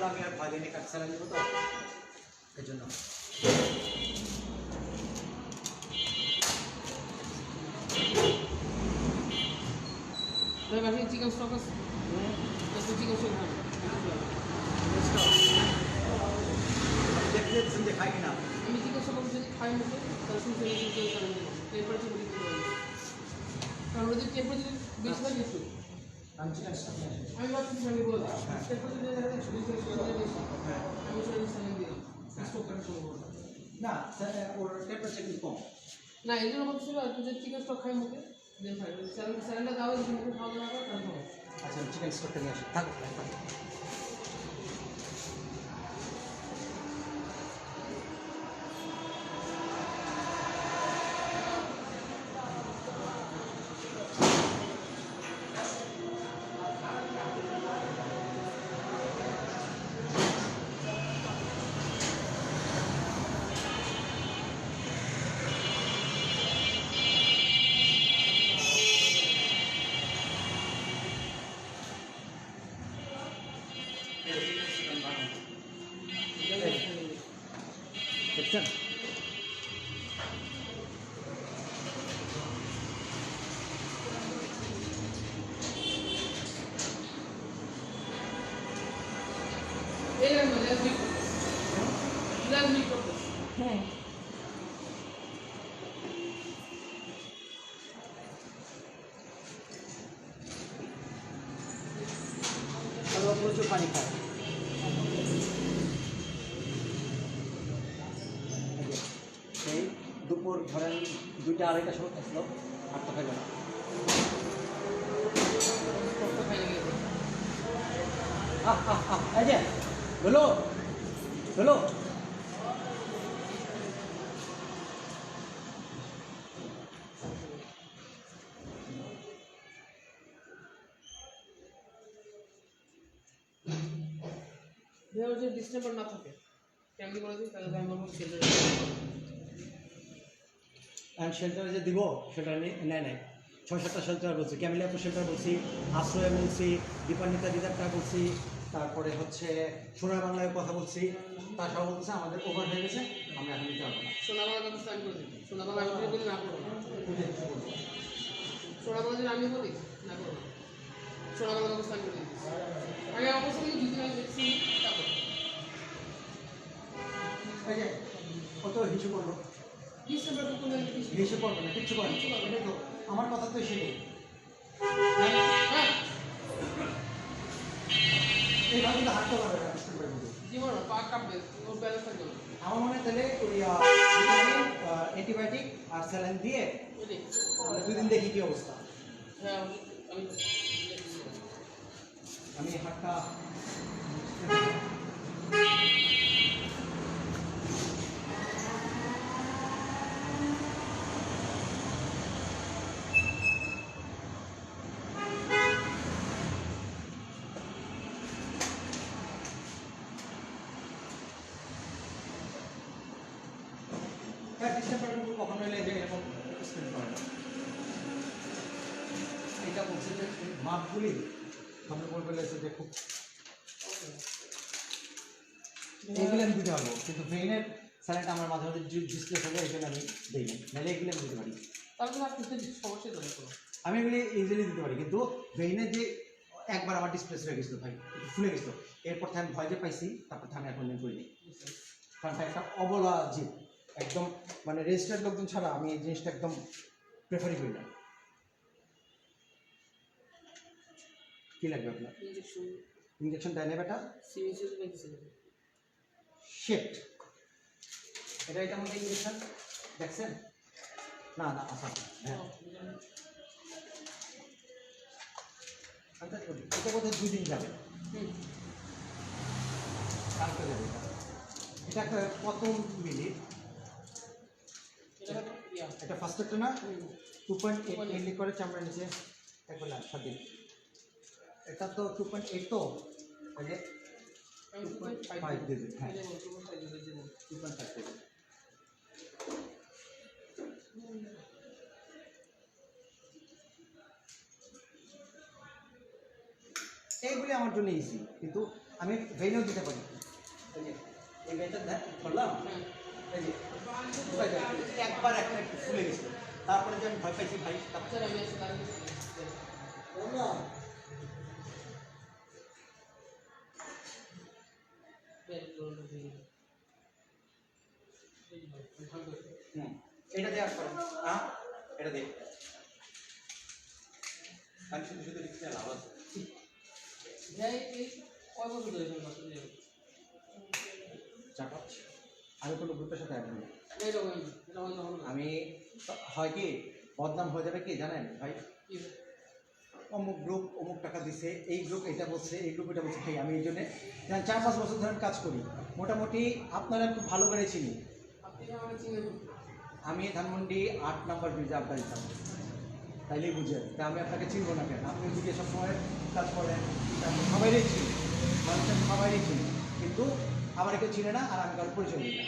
খাইছে আমি আর ভয় দিনে কাটছিলাম দিব তো? এই জন্য। চিকেন স্টক আছে। তো চিকেন স্টক দেখতে দিচ্ছেন খাই কিনা? আমি চিকেন স্টক যদি খাই মুখে তাহলে শুনতে শুনতে টেম্পারেচার কারণ ওদের টেম্পারেচার বেশি লাগে একটু আমি বাকি নিয়ে আসি আমি থেকে চলে স্যালেন দিলাম স্টক করার শুরু করব না ওর টেম্পারেচার কিন্তু কম। না এই জন্য বলছিল যে চিকেন স্টক খাই মুখে স্যালেনটা দাও মুখে খাওয়া দাওয়া করে আচ্ছা চিকেন স্টকটা নিয়ে আসো। থাকুক দুইটা আড়াইটা সময় আসলো আর তো না এই না থাকে, কেমনি করে দিই তাহলে আমি বলব ছেলে অ্যান্ড শেল্টারে যে দিব সেটা নেই নেয় নাই। ছয় সাতটা শেল্টার বলছি ক্যামিলিয়াপুর শেল্টার বলছি আশ্রয় বলছি দীপান্বিতা দিদারটা বলছি তারপরে হচ্ছে সোনার বাংলায় কথা বলছি তার সব বলছে আমাদের ওভার হয়ে গেছে আমরা এখন নিতে পারব না সোনাবাংলা ব্যবস্থা আমি করে দিই বলি না করব যদি আমি বলি না করব করে দিই অবশ্যই আমি দেখছি তারপর কত হিসু করব? হিসু করব না কিচ্ছু করব এটাই তো আমার কথা তো সেটাই এইভাবে কিন্তু হাঁটতে পারবে না আমার মনে তাহলে অ্যান্টিবায়োটিক আর স্যালাইন দিয়ে দুদিন দেখি কি অবস্থা। হ্যাঁ আমি আমি হাতটা হ্যাঁ ডিসেম্বর কখনো এলে যে এরকম স্পেন্ড করে না এটা বলছে যে মাপগুলি যে খুব এইগুলো আমি দিতে পারব কিন্তু ব্রেইনের আমার মাঝে মাঝে ডিসপ্লে এই জন্য আমি দিই নাহলে এগুলো আমি দিতে পারি। তাহলে সমস্যা আমি এগুলি ইজিলি দিতে পারি কিন্তু ব্রেইনে যে একবার আমার ডিসপ্লে হয়ে গেছিল ভাই ফুলে গেছিল এরপর আমি ভয় যে পাইছি তারপর আমি এখন করিনি। কারণ একটা অবলা জীব একদম মানে রেজিস্টার্ড লোকজন ছাড়া আমি এই জিনিসটা একদম প্রেফারই করি না। কী লাগবে আপনার? ইঞ্জেকশন ইঞ্জেকশন দেয় না বেটা? সিরিজের মেডিসিন শেট এটা এটা মধ্যে ইঞ্জেকশন দেখছেন? না না আচ্ছা হ্যাঁ। আচ্ছা, এটা বোধহয় দুই দিন যাবে কালকে যাবে এটা। এটা একটা কত মিলি এটা ফার্স্ট একটা না। টু পয়েন্ট এইট মিলি করে চামড়া নিচে একবার সাত দিন। এটা তো টু পয়েন্ট এইট তো এই যে আমি 2.5 দেবে, হ্যাঁ। এই যে 2.5 দেব, এই যে দেব। টু পয়েন্ট ফাইভ দেবে এইগুলি আমার জন্য ইজি কিন্তু আমি ভেইনেও দিতে পারি এই এই দেখ করলাম। এই যে একবার একটা একটু ফুলে গেছিল তারপরে যে আমি ভয় পাইছি ভাই তারপর হুম এটা হ্যাঁ এটা দে। আমি শুধু শুধু লিখতে লাভ আছে। যাই, এই কয় বছর ধরে এখানে বাচ্চা দিয়ে? চাটা আমি কোনো গ্রুপের সাথে অ্যাড হয় কি বদনাম হয়ে যাবে কি জানেন ভাই? অমুক গ্রুপ অমুক টাকা দিছে, এই গ্রুপ এটা বলছে, এই গ্রুপ এটা বলছে ভাই আমি এই জন্যে যেমন চার পাঁচ বছর ধরে কাজ করি। মোটামুটি আপনারা খুব ভালো করে চিনি? আমি ধানমন্ডি আট নাম্বার ব্রিজে আড্ডা দিতাম। তাইলেই বুঝেন তা আমি আপনাকে চিনবো না কেন? আপনি যদি এসব সময় কাজ করেন সবাইই চিনি মানুষের সবাইই চিনি। কিন্তু আমার কেউ চিনে না আর আমি কারও পরিচয় দিই না।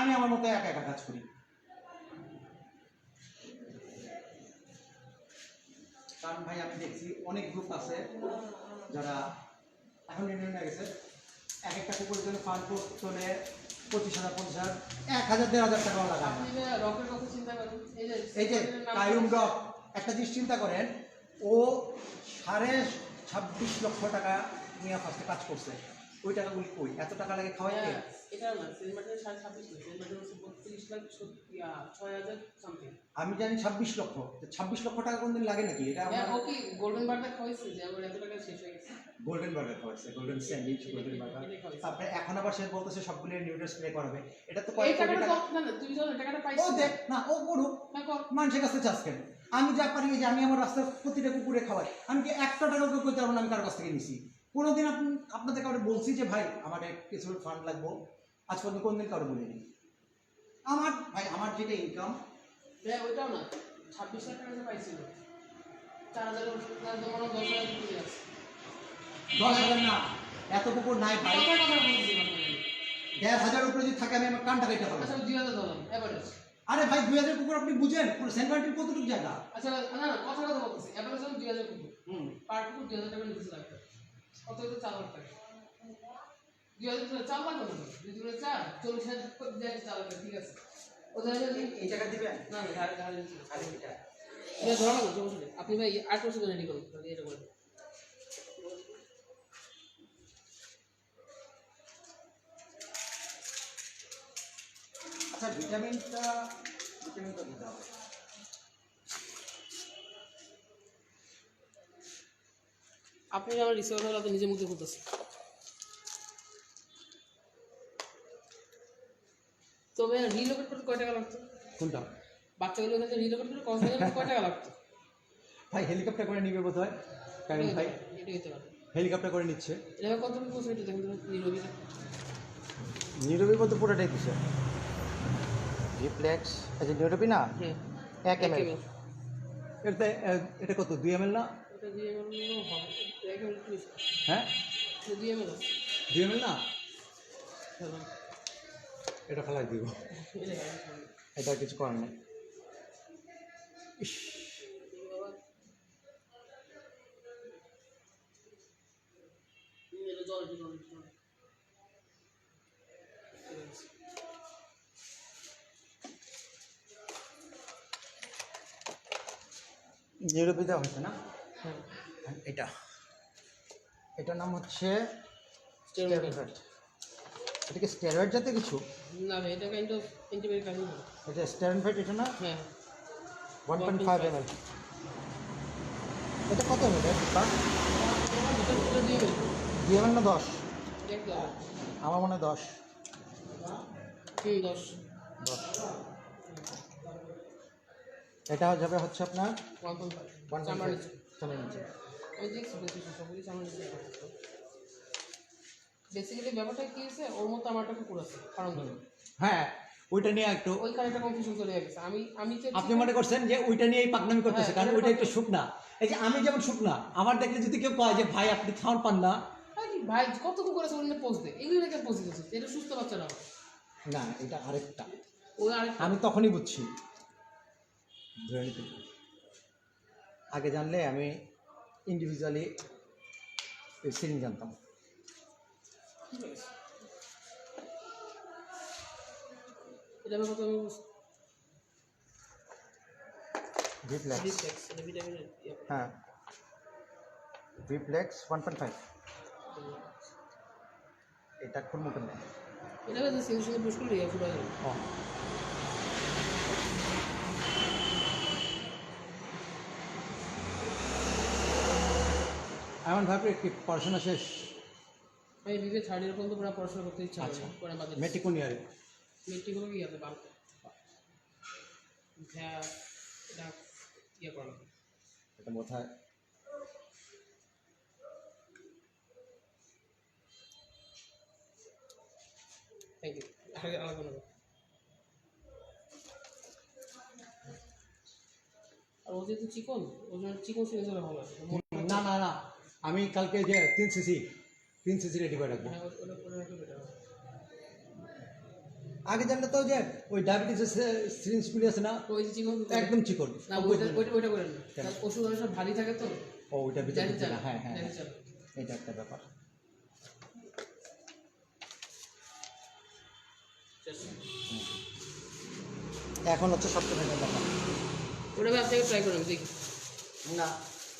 আমি আমার মতো একা একা কাজ করি। কারণ ভাই আমি দেখছি অনেক গ্রুপ আছে যারা এখন ইউনিয়ন হয়ে গেছে। এক একটা কুকুরের জন্য ফান্ড চলে পঁচিশ হাজার পঞ্চাশ হাজার এক হাজার দেড় হাজার টাকাও লাগায় আপনি রকের কথা চিন্তা করেন, এই যে এই যে কায়ুম ডক একটা জিনিস চিন্তা করেন ও সাড়ে ছাব্বিশ লক্ষ টাকা নিয়ে ফার্স্টে কাজ করছে। ওই টাকাগুলি কই এত টাকা লাগে খাওয়াই কে? হ্যাঁ, এটা না, সেন্ট মার্টিনের সাড়ে ছাব্বিশ না, সেন্ট মার্টিন হচ্ছে বত্রিশ লাখ ছয় হাজার something। আমি জানি ছাব্বিশ লক্ষ ছাব্বিশ লক্ষ টাকা কোনদিন লাগে নাকি? এটা হ্যাঁ, আমার ও কি গোল্ডেন বার্গার খাওয়াইছে যে আমার এত টাকা শেষ হয়ে গেছে? গোল্ডেন বার্গার খাওয়াচ্ছে গোল্ডেন স্যান্ডউইচ গোল্ডেন বার্গার তারপরে এখন আবার সে বলতেছে সবগুলো নিউট্রাল স্প্রে করাবে। এটা তো কোটি টাকা না, না, তুই যখন টাকাটা ও পাইছিস, দেখ না ও করুক কর। মানুষের কাছে চাষ কেন? আমি যা পারি যে আমি আমার রাস্তার প্রতিটা কুকুরে খাওয়াই। আমি কি একটা টাকা কেউ করতে পারব না আমি কারও কাছ থেকে নিছি? কোনোদিন আপনি আপনাদের কাউকে বলছি যে ভাই আমার কিছু ফান্ড লাগবো আজ পর্যন্ত কোনদিন কারও বলিনি আমার ভাই আমার যেটা ইনকাম ওইটাও না, ছাব্বিশ লাখ টাকা পাইছিল, চার দশ হাজার দশ হাজার না এত কুকুর নাই ভাই। দেড় হাজার উপরে যদি থাকে আমি আমার কানটা কেটে হবে আচ্ছা, দুই হাজার ধরলাম। আরে ভাই দুই হাজার কুকুর আপনি বুঝেন পুরো কতটুকু জায়গা আচ্ছা, না, না, কথার কথা বলতেছি, average দুই হাজার কুকুর। হুম পার কুকুর দুই হাজার টাকা নিচে লাগবে। কত হতো? চার লাখ দুই হাজার টাকা, চার না। দুই দুগুণে চার, চল্লিশ হাজার টাকা দিয়ে চার লাখ টাকা, ঠিক আছে। ওদের হাজার এই- এই টাকা দিবেন? না, না, ধারে- ধারে এটা এটা ধরা লাগবে, সমস্যা আপনি ভাই আট বছর রেডি করুন এটা করে আচ্ছা ভিটামিনটা ভিটামিনটা দিতে হবে। আপনি আমার রিসিভার হলে আপনি নিজের মুখে খুলতেছে তবে রিলোকেট করতে কয় টাকা লাগতো? কোনটা? বাচ্চাগুলো কাছে রিলোকেট করতে টাকা কয় টাকা লাগতো? ভাই হেলিকপ্টার করে নিবে বোধ হয় কারণ ভাই এটা হতে পারে। হেলিকপ্টার করে নিচ্ছে। এটা কত বছর একটু দেখেন তো নিরবিটা নীরবি বলতে পুরোটাই দিছে রিফ্লেক্স আচ্ছা নীরবি না হ্যাঁ। এক এম এল এটা এটা কত? দুই এম এল না? এটা দিয়ে এমএল হবে এক এমএল প্লিজ হ্যাঁ? এটা না? ফেলাই দিব। এটা কিছু করার নেই। ইস, দেওয়া হয়েছে না? হ্যাঁ হ্যাঁ, এটা। এটার নাম হচ্ছে স্টেরয়েড। এটা কি স্টেরয়েড জাতীয় কিছু? না এটা কাইন্ড অফ অ্যান্টিবায়োটিক এটা স্টেরয়েড এটা না? হ্যাঁ। 1.5 ml এটা কত ml এটা? দিয়ে না 10 আমার মনে 10 হুম 10 10 এটা যাবে হচ্ছে আপনার 1.5 1.5 হ্যাঁ, ওইটা একটা আমি যেমন আপনি না যেমন শুকনা আমার দেখলে যদি কেউ কয় যে ভাই আপনি খাওয়ার পান না। ভাই কত কুকুর আছে ওখানে পোস্ট রেখে এটা সুস্থ বাচ্চা না না এটা আরেকটা। আরেকটা। আমি তখনই বুঝছি। ধরে নিতে। আগে জানলে আমি ইন্ডিভিজুয়ালি সিরিং জানতাম। ইয়ে। হ্যাঁ। ভিপ্লেক্স ওয়ান পয়েন্ট ফাইভ এটা কোন মতন নেই এটা সিঙ্গেল সিঙ্গেল পুশ করলে ফুটা যাবে। এমন ভাবে কি পড়াশোনা শেষ? আমি বিবে থার্ড ইয়ার পর্যন্ত পুরো পড়াশোনা করতে ইচ্ছা আচ্ছা। আছে পরে বাদে মেট্রিক কোন ইয়ারে মেট্রিক হলো হ্যাঁ এটা ইয়ে করা এটা বোধহয় থ্যাংক ইউ আগে আলাদা নেব আর ও যেহেতু চিকন। ওই জন্য চিকন ভালো আছে না না না। আমি কালকে যে তিন সিসি তিন সিসি রেডি করে রাখব। আগে জানলে তো যে ওই ডায়াবেটিসের সিরিঞ্জগুলি আছে না ওই চিকন একদম চিকন। না ওইটা ওইটা করেন? ওষুধ সময় ভারী থাকে তো? ও ওইটা না। হ্যাঁ হ্যাঁ হ্যাঁ। এটা একটা ব্যাপার। এখন হচ্ছে সবচেয়ে ব্যাপার। ওটা আপনাকে ট্রাই করে দেখি। না।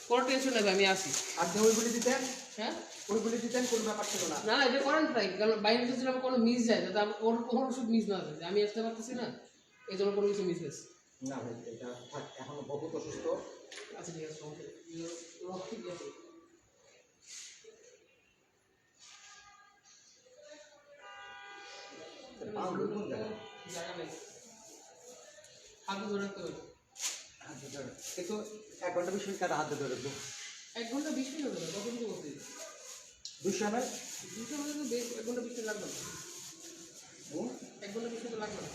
কোনো টেনশন নেবে আমি আসি। আপনি ওইগুলি দিতেন হ্যাঁ? ওইগুলি দিতেন কোনো ব্যাপার ছিল না। না না এটা করেন ট্রাই কারণ বাইরে যদি আমার কোনো মিস যায় আমার- ওর কোনো ওষুধ মিস না যায়। আমি আসতে পারতেছি না এই জন্য কোনো কিছু মিস হয়েছে। না ভাই এটা এখনও বহুত অসুস্থ। আচ্ছা ঠিক আছে নেই। রক্ত কি আছে জায়গা নেই। হাতে ধরে রাখতে হবে। ধরে। এক ঘণ্টা বিশ মিনিট কাটা হাত ধরে রাখব। এক ঘণ্টা বিশ মিনিট হবে কত কিছু করতে দুশো এম এল দুশো তো বেশ এক ঘণ্টা বিশ মিনিট লাগবে। না এক ঘণ্টা বিশ মিনিট লাগবে না।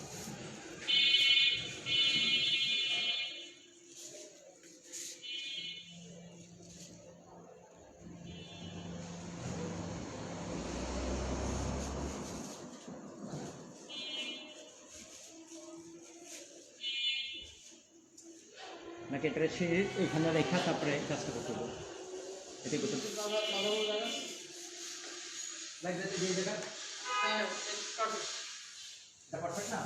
নাকি এটা এখানে রেখা তারপরে কাজটা করতে হবে। এটাই করতে হবে পারফেক্ট না?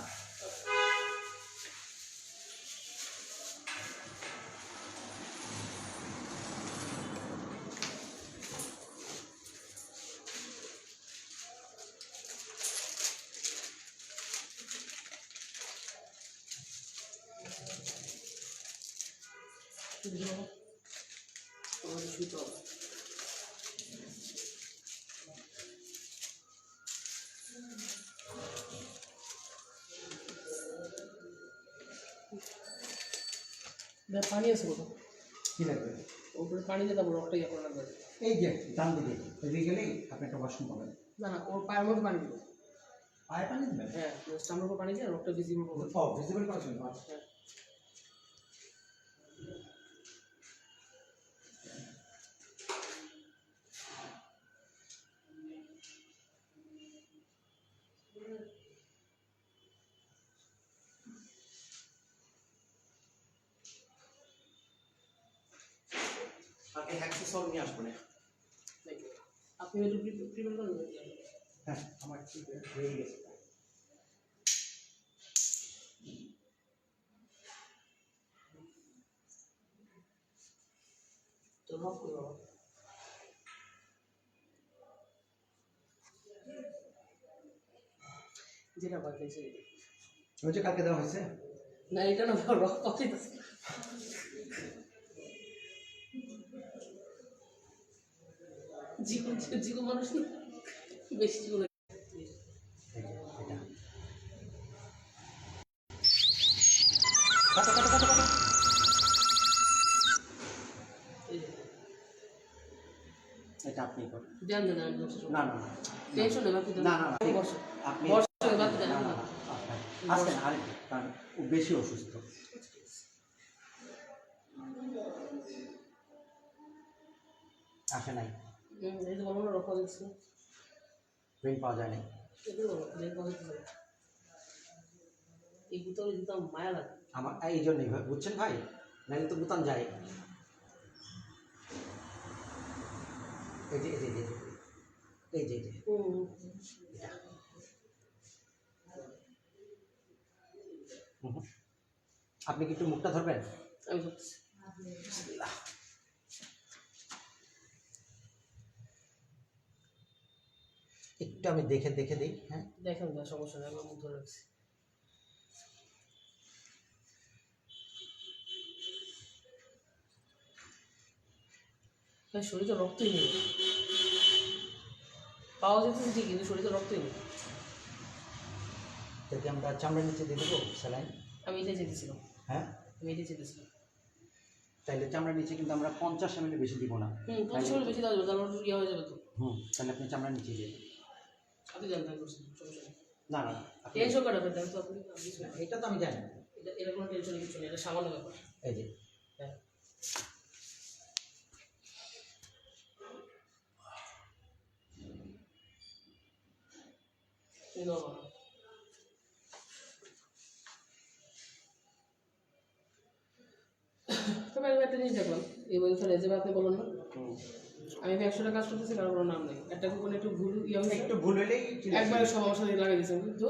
পানি আছে কোথাও কি লাগবে? ওপরে পানি দিয়ে তারপর রকটা ইয়ে করে এই যে ডান দিকে এদিকে গেলেই আপনি একটা ওয়াশরুম পাবেন। না না ওর পায়ের মধ্যে পানি দেবো। পায়ে পানি দেবেন? হ্যাঁ উপর পানি দিয়ে রকটা ভিজিবল ও ভিজিবল জন্য হ্যাঁ তাকে হ্যাক্সিসল নিয়ে আসব না thank you. আপনি একটু প্রিপেয়ার করেন হ্যাঁ আমার ঠিক হয়ে গেছে। যেটা ওই যে কালকে দেওয়া হয়েছে? না এটা না রক মানুষ না বেশি জীবন এটা। কাটো, কাটো, কাটো, কাটো। এই যে এটা আপনি এখন দেন দেন আমি বসে না না না টেনশন নেই বাকি না না না আপনি বসো, বাকি দেন, না না না আসেন আরেকটু কারণ ও বেশি অসুস্থ। আসে নাই এই তো না ব্রেন পাওয়া যায় এই মায়া লাগে। আমার এই জন্যই বুঝছেন ভাই? নাহলে তো বুতাম যায়। এই যে এই যে এই যে। আপনি কি একটু মুখটা ধরবেন? আমি একটু আমি দেখে দেখে দিই হ্যাঁ? দেখেন না সমস্যা নেই মুখ ধরে রাখছি। শরীরে রক্তই নেই। পাওয়া যেতেছে ঠিক কিন্তু শরীরে রক্তই নেই। তাকে আমরা চামড়ার নিচে দিয়ে দেবো স্যালাইন? আমি এটাই চেতেছিলাম হ্যাঁ? আমি এটাই চেতেছিলাম তাইলে চামড়ার নিচে কিন্তু আমরা পঞ্চাশ এম বেশি দিব না। হুম পঞ্চাশ বেশি দেওয়া যাবে তারপর ইয়ে হয়ে যাবে তো। হুম তাহলে আপনি চামড়ার নিচে দিয়ে। আপনি জানতে করছেন সমস্যা না না টেনশন কাটা পেতেন তো আপনি আপনি এটা তো আমি জানি। এটা এটা কোনো টেনশন কিছু নেই এটা সামান্য ব্যাপার। এই যে হ্যাঁ। তবে আমি একটা জিনিস দেখলাম এই বছর যে আপনি বলুন না। আমি একশো টাকা কাজ করতেছি? কারও কোনো নাম নেই। একটা কোনো একটু ভুল ইয়ে হয়েছে। একটু ভুল হলেই। একবারে সব আমার সাথে লাগিয়ে দিয়েছেন কিন্তু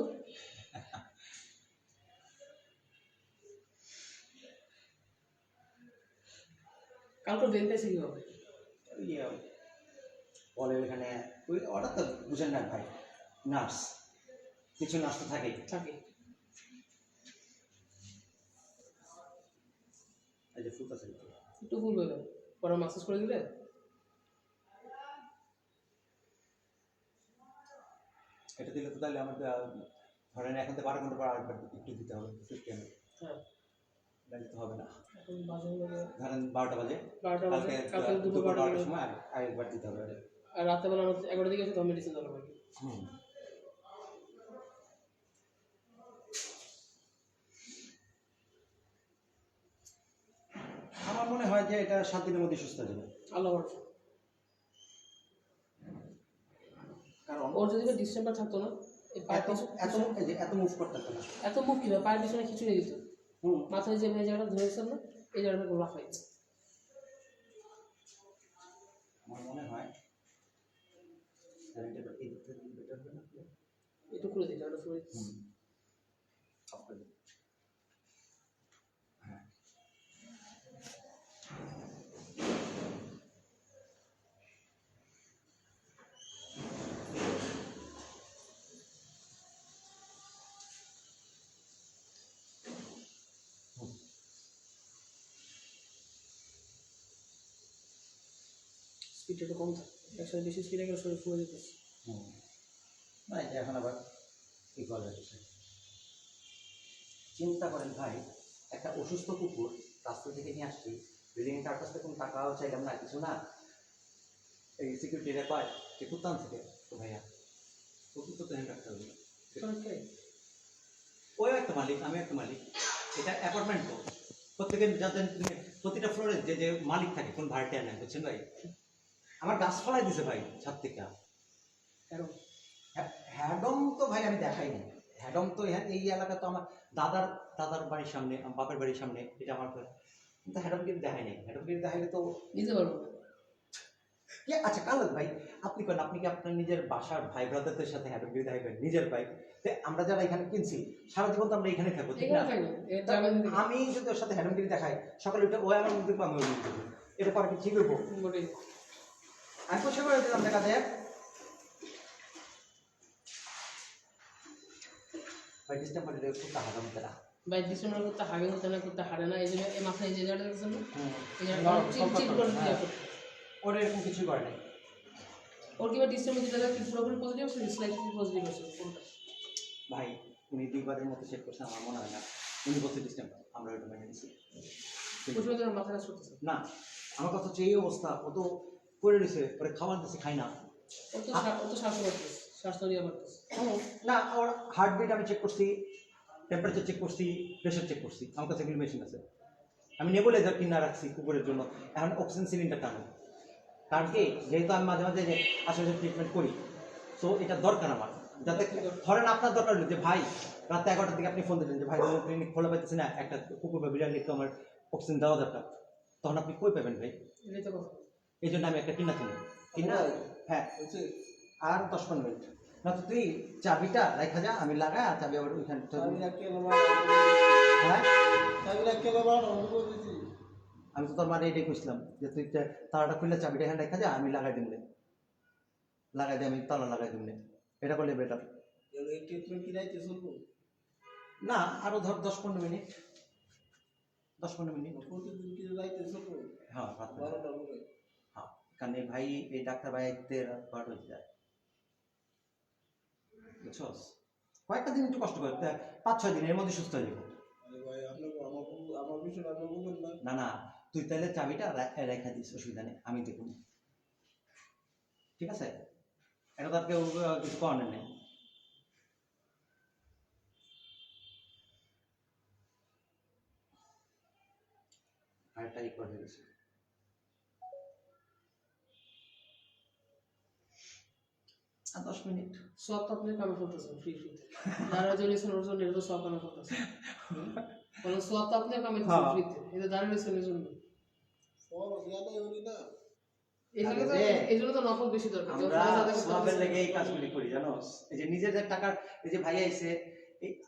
কালকে পেয়েছে কীভাবে ইয়ে, বলে এখানে ওই ওটা তো বুঝেন না ভাই নার্স। কিছু নার্স তো থাকে। ফুল আছে একটু ভুল হয়ে পরে মাসাজ করে দিলে? এটা দিলে তো তাহলে আহ, ধরেন এখন তো বারো ঘণ্টা পর আরেকবার একটু দিতে হবে এম হ্যাঁ। তো হবে না। ধরেন বারোটা বাজে কালকে কালকে দুপুর বারোটার সময় আরেকবার দিতে হবে আর দিকে আছে মেডিসিন দরকার হবে হুম। আমার মনে হয় যে এটা সাত দিনের মধ্যে সুস্থ হয়ে যাবে। আল্লাহ কারণ ওর যদি ডিসেম্বর থাকতো না এত এত মুখ এত মুভ করতে না। এত মুখ কি পায়ের পিছনে খিচুড়ি দিত। হুম। মাথায় যে জায়গাটা ধরেছেন না এই জায়গাটা গোলা হয়েছে আমার মনে হয় একটু করে দিই জায়গাটা করে স্পিডটা একটু কম থাকে। একসাথে বেশি স্পিডে গেলে শরীর ফুলে যেত হুম। না এটা এখন আবার কি করা যাচ্ছে চিন্তা করেন ভাই একটা অসুস্থ কুকুর রাস্তা থেকে নিয়ে আসছি বিল্ডিং তার কাছ থেকে কোনো টাকাও চাইলাম না কিছু না। এই সিকিউরিটিরা পায় যে কুত্তান থেকে। তো ভাইয়া কুকুর তো ধ্যান রাখতে হবে? ওই একটা মালিক আমি একটা মালিক। এটা অ্যাপার্টমেন্ট তো। প্রত্যেকের যাদের প্রতিটা ফ্লোরে যে যে মালিক থাকে কোন ভাড়াটিয়া নেয় বুঝছেন ভাই? আমার গাছ ফলাই দিছে ভাই ছাদ থেকে। কেন হ্যাঁ, হ্যাডম তো ভাই আমি দেখাই নাই হ্যাডম তো এখানে- এই এলাকা তো আমার দাদার দাদার বাড়ির সামনে বাপের বাড়ির সামনে এটা আমার। কিন্তু হ্যাডমগিরি দেখাই নাই হ্যাডমগিরি দেখাইলে তো নিতে পারব। আচ্ছা ভাই আপনি করেন আপনি কি আপনার নিজের বাসার ভাই ব্রাদারদের সাথে হ্যাডমগিরি দেখাবেন নিজের ভাই। আমরা যারা এখানে কিনছি সারা জীবন তো আমরা এখানে থাকব ঠিক না? আমি যদি ওর সাথে হ্যাডমগিরি দেখাই সকালে উঠে ও আমার মধ্যে আমি এটা পরে কি ঠিক হইবো? মোটে আমি পয়সা করে দিলাম দেখা হাগে হতে না। হারে না এই যে এই মাথায় যে জায়গাটা দেখছেন এই জায়গাটা চিপ চিপ করে দিয়ে। ওর এরকম কিছু করে নাই। ওর কিবা ডিসেম্বর যেটা দেখি পুরোপুরি পজিটিভ আছে স্লাইটলি পজিটিভ আছে কোনটা? ভাই উনি দুইবারের মতো চেক করছেন আমার মনে হয় না। উনি বলছে আমরা মেনে নিছি। না আমার কথা হচ্ছে এই অবস্থা ও তো পড়ে রয়েছে পরে খাবার দিচ্ছে খাই না। না ওর হার্টবিট আমি চেক করছি টেম্পারেচার চেক করছি প্রেশার চেক করছি আমার কাছে এগুলো মেশিন আছে। আমি নেবুলাইজার কিনা রাখছি কুকুরের জন্য এখন অক্সিজেন সিলিন্ডার টানো কারণ কি যেহেতু আমি মাঝে মাঝে যে আশেপাশে ট্রিটমেন্ট করি সো এটা দরকার আমার। যাতে ধরেন আপনার দরকার হলো যে ভাই রাত এগারোটার দিকে আপনি ফোন দিলেন যে ভাই ক্লিনিক খোলা পাইতেছে না একটা কুকুর বা বিড়াল একটু আমার অক্সিজেন দেওয়া দরকার। তখন আপনি কই পাবেন ভাই? এই জন্য আমি একটা কিনা কিনি কিনা হ্যাঁ। আর দশ পনেরো মিনিট। না তো তুই চাবিটা রেখা যা আমি লাগাই আর চাবি আবার ওইখানে হ্যাঁ? আমি তো তোর মানে এটাই কইছিলাম যে তুই তালাটা খুললে চাবিটা এখানে রেখা যা আমি লাগাই দিমলে লাগাই দিয়ে আমি তালা লাগাই দিমলে এটা করলে বেটার না আরও ধর দশ পনেরো মিনিট। দশ পনেরো মিনিট। হ্যাঁ কারণ এই ভাই এই ডাক্তার ভাই দেখতে রাত বারোটা হয়ে যায়। বুঝছস কয়েকটা দিন একটু কষ্ট করে পাঁচ ছয় দিনের মধ্যে সুস্থ হয়ে যাবে। না না তুই তাহলে চাবিটা রেখা দিস অসুবিধা নেই আমি দেখুন ঠিক আছে? এটা তো আর কেউ কিছু করানোর নেই। আরেকটা রেকর্ড হয়ে গেছে। আর দশ মিনিট। সব তো আপনি কামে করতেছেন ফ্রি যারা ওর জন্য এটা সব কামে করতেছেন বলেন সব তো আপনি কামে হ্যাঁ। এটা দাঁড়িয়ে রয়েছেন এর জন্য। এখানে তো আরে রে। এই জন্য তো নকল বেশি দরকার। আমরা ফরজ আদায় করতে সবের লেগে এই কাজগুলি করি জানো? এই যে নিজেদের টাকার এই যে ভাই আইছে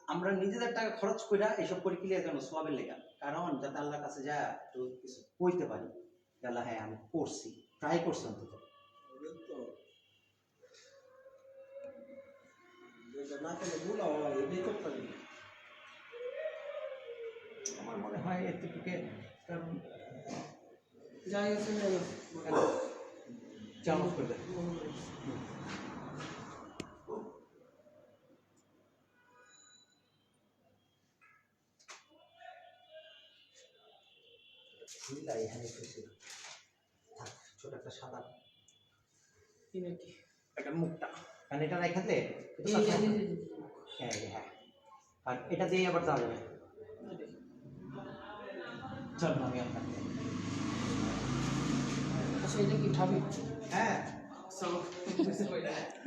আমরা নিজেদের টাকা খরচ কইরা এইসব করি কিলিয়া জানো? সবের লেগা। কারণ যাতে আল্লাহর কাছে যা একটু কিছু কইতে পারি। আল্লাহ হ্যাঁ আমি করছি। ট্রাই করছি অন্তত। আমার মনে হয় এতটুকুকে যাই আছে। চামচ করে ঝিলাই এখানে একটু ছিল। থাক, ছোট একটা সাদা কি নাকি? একটা মুখটা কারণ এটা রেখাতে এই যে, এই যে, এই যে। হ্যাঁ হ্যাঁ আর এটা দিয়ে আবার যাওয়া যাবে। চল আমি আপনাকে আচ্ছা এটা কি ঠাবি হ্যাঁ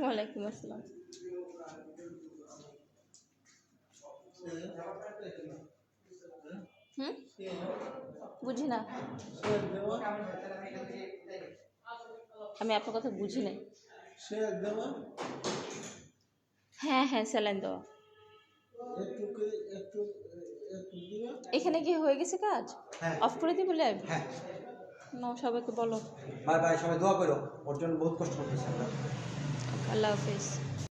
ওয়ালাইকুম আসসালাম। হুম? বুঝি না। আমি আপনার কথা বুঝি নাই। হ্যাঁ হ্যাঁ স্যালাইন দেওয়া। এখানে কি হয়ে গেছে কাজ? হ্যাঁ। অফ করে দিই বলে হ্যাঁ। না সবাইকে বলো। বাই বাই সবাই দোয়া করো। ওর জন্য বহুত কষ্ট করতেছে আমরা। আল্লাহ হাফিজ।